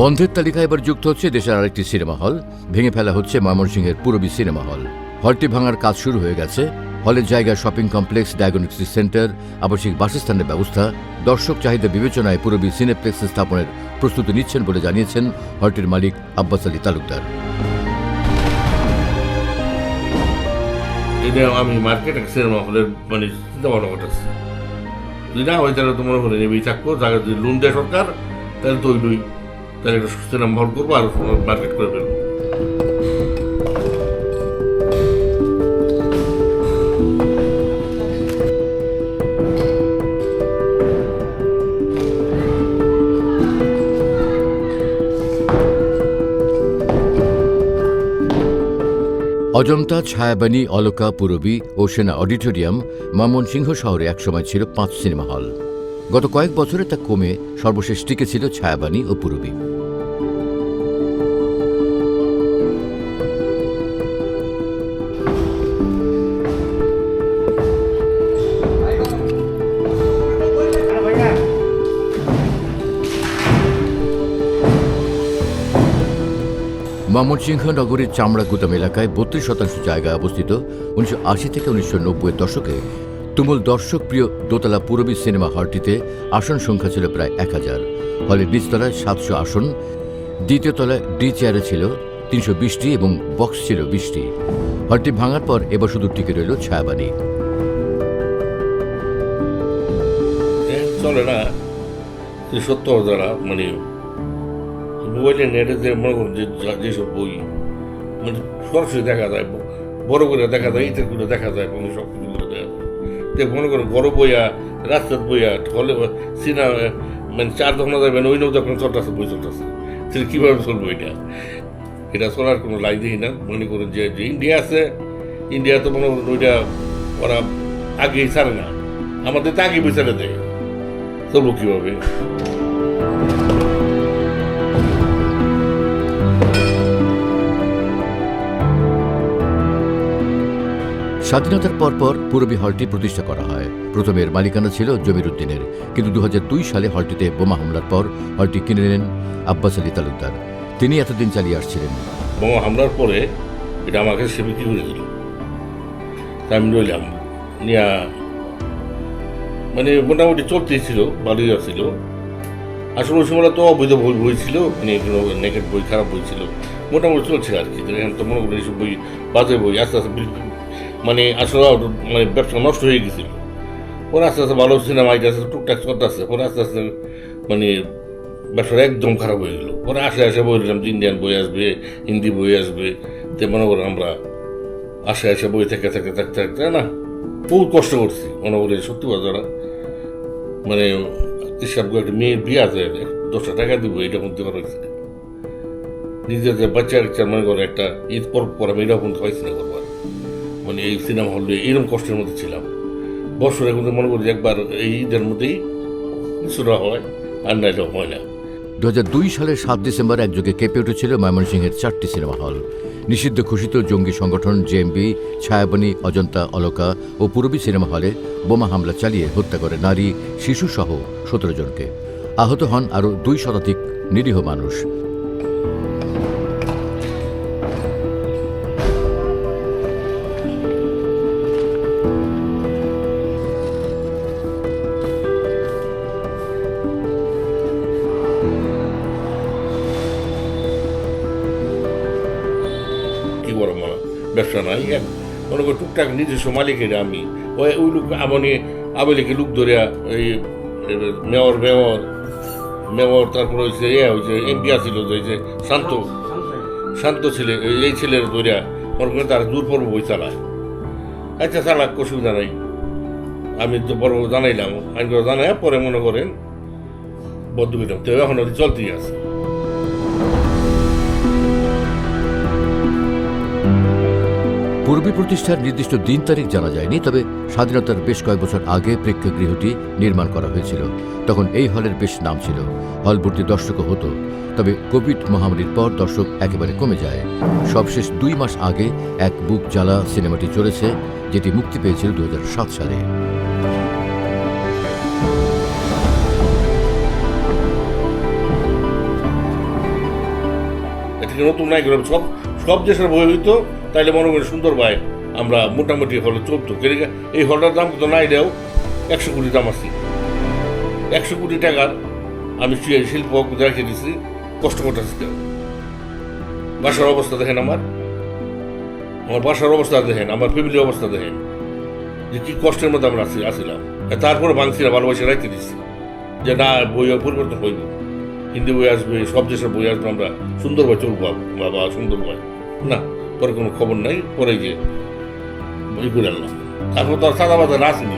বন্ধের তালিকায় এবার যুক্ত হচ্ছে দেশের আরেকটি সিনেমা হল। ভেঙে ফেলা হচ্ছে ময়মনসিংহের পূরবী সিনেমা হল। হলটি ভাঙার কাজ শুরু হয়ে গেছে। হলের জায়গায় শপিং কমপ্লেক্স, ডায়াগনস্টিক সেন্টার আবাসিক বাসস্থানের ব্যবস্থা, দর্শক চাহিদা বিবেচনায় পূরবী সিনেপ্লেক্স স্থাপনের প্রস্তুতি নিচ্ছেন বলে জানিয়েছেন হলটির মালিক আব্বাস আলী তালুকদার। আমি মার্কেট সিনেমা হলের মানে ভাবনা করতেছি যদি না হয় তাহলে তো মনে করে নেবেই থাকব জায়গা যদি লোন দেয় সরকার, তাহলে তো ওই তাহলে একটা সিনেমা হল করব আর মার্কেট করে ফেলব। অজন্তা, ছায়াবাণী, অলকা, পুরবী ও সেনা অডিটোরিয়াম ময়মনসিংহ শহরে একসময় ছিল পাঁচ সিনেমা হল। গত কয়েক বছরে তা কমে সর্বশেষ টিকে ছিল ছায়াবাণী ও পুরবী। ময়মনসিংহ নগরীর চামড়া গুদাম এলাকায় বত্রিশ শতাংশ জায়গায় অবস্থিত উনিশশো আশি থেকে উনিশশো নব্বই দশকে তুমুল দর্শকপ্রিয় দোতলা পূরবী সিনেমা হলটিতে আসন সংখ্যা ছিল প্রায় এক হাজার। হলের নিচতলায় সাতশো আসন। দ্বিতীয় তলায় ডি চেয়ারে ছিল তিনশো বিশটি এবং বক্স ছিল বিশটি। হলটি ভাঙার পর এবার শুধু টিকে রইল ছায়াবাণী। চলে না সত্য মানে মোবাইলে নেটে মনে করুন যে যেসব বই মানে সরাসরি দেখা যায় বড় করে দেখা যায়, ইটের করে দেখা যায় এবং সব মনে করুন বড় বইয়া রাস্তার বইয়া, হলে সিনেমা মানে চার দোকানে যাবেন ওই নৌ দোকানে চলতেছে, বই চলতেছে। সেটা কীভাবে চলবে এটা এটা চলার কোনো লাই দেখি না। মনে করুন যে ইন্ডিয়া আছে, ইন্ডিয়া তো মনে করুন ওইটা ওরা আগেই ছাড়ে না। আমাদের তো আগে বিচারে দেয়। চলবো কীভাবে? স্বাধীনতার পরপর পূরবী হলটি প্রতিষ্ঠা করা হয়। প্রথমের মালিকানা ছিল জমির উদ্দিনের কিন্তু দু হাজার দুই সালে হলটিতে বোমা হামলার পর হলটি কিনে নেন আব্বাস আলী তালুকদার। তিনি এতদিন চালিয়ে আসছিলেন। বোমা হামলার পরে এটা আমাকে সে বিক্রি করে দিল। আমি রইলাম নিয়া মানে মোটামুটি চলতেই ছিল, ভালোই ছিল আসলে ওই তো অবৈধ বই বই ছিল মানে এগুলো নেগেট বই, খারাপ বই ছিল। মোটামুটি চলছে আর কি। এখন তো মনে করি এইসব বই, বাজে বই, আস্তে আস্তে মানে আসলে মানে ব্যবসা নষ্ট হয়ে গেছিল পরে আস্তে আস্তে ভালো সিনেমা আইতেছে টুকটাক চলতেছে পরে আস্তে আস্তে মানে ব্যবসাটা একদম খারাপ হয়ে গেলো। পরে আসে আসে বললাম যে ইন্ডিয়ান বই আসবে, হিন্দি বই আসবে। তে মনে করো আমরা আসে আসে বই থেকে থেকে থাকতে থাকতে না, বহু কষ্ট করছি। মনে করি সত্যি কথা। মানে হিসাব করে একটা মেয়ের বিয়ে আছে দশটা টাকা দিব এটা মধ্যে করা হয়েছে। নিজের বাচ্চা মনে করো একটা ঈদ পর্ব পর আমি এরকম হয়েছে না করবার মানে এই সিনেমা হলে এইরকম কষ্টের মধ্যে ছিলাম। বছরে কিন্তু মনে করি একবার এই ঈদের মধ্যেই কিছুটা হয়, আর নাইলে হয় না। দু হাজার দুই সালের সাত ডিসেম্বর একযোগে কেঁপে উঠেছিল ময়মনসিংহের চারটি সিনেমা হল নিষিদ্ধ ঘোষিত জঙ্গি সংগঠন জেএমবি ছায়াবাণী অজন্তা, অলকা ও পূর্বী সিনেমা হলে বোমা হামলা চালিয়ে হত্যা করে নারী, শিশুসহ সতেরো জনকে। আহত হন আরও দুই শতাধিক নিরীহ মানুষ। ব্যবসা নাই এক মনে করি টুকটাক নিজস্ব মালিকের আমি। ওই ওই লোক আমনি আবেলিকে লোক ধরে এই মেয়র মেয়র মেয়র, তারপর হয়েছে ইয়ে হয়েছে এমপি আসছিল যে শান্ত। শান্ত ছেলে, এই- ছেলের ধরিয়া মনে করেন তারা দূর পর্ব বই চালায়। আচ্ছা চালাক, অসুবিধা নাই। আমি তো বড় জানাইলাম। করে জানাই পরে মনে করেন বদ্ধ দিলাম তো এখন চলতেই আছে। পূর্বী প্রতিষ্ঠার নির্দিষ্ট দিন তারিখ জানা যায়নি, তবে স্বাধীনতার বেশ কয়েক বছর আগে প্রেক্ষাগৃহটি নির্মাণ করা হয়েছিল। তখন এই হলের বেশ নাম ছিল। হল ভর্তি দর্শকও হতো। তবে কোভিড মহামারীর পর দর্শক একেবারে কমে যায়। সবশেষ দুই মাস আগে এক বুক জ্বালা সিনেমাটি চলেছে, যেটি মুক্তি পেয়েছিল দু হাজার সাত সালে। নতুন নাই সব সব দেশের বই হইতো তাইলে মনে করি সুন্দর ভাই, আমরা মোটামুটি হলে চলতো এই হলটার দাম তো নাই দেও একশো কোটি দাম আছে। একশো কোটি টাকার আমি শিল্প রেখে দিছি, কষ্ট করতেছি। বাসার অবস্থা দেখেন আমার। আমার বাসার অবস্থা দেখেন, আমার ফ্যামিলির অবস্থা দেখেন। যে কি কষ্টের মধ্যে আমরা আছি আসিলাম তারপরে ভাঙছি না, ভালোবাসে রাখতে দিচ্ছি যে না বই পরিবর্তন হইব হিন্দি বই আসবে, সব দেশের বই আসবে, আমরা সুন্দর বই চলবো, বাবা, সুন্দর বই। না। পরে কোনো খবর নাই, পরে গিয়ে বই করে আনলাম তারপর তো আর সাদা বাজার আসেনি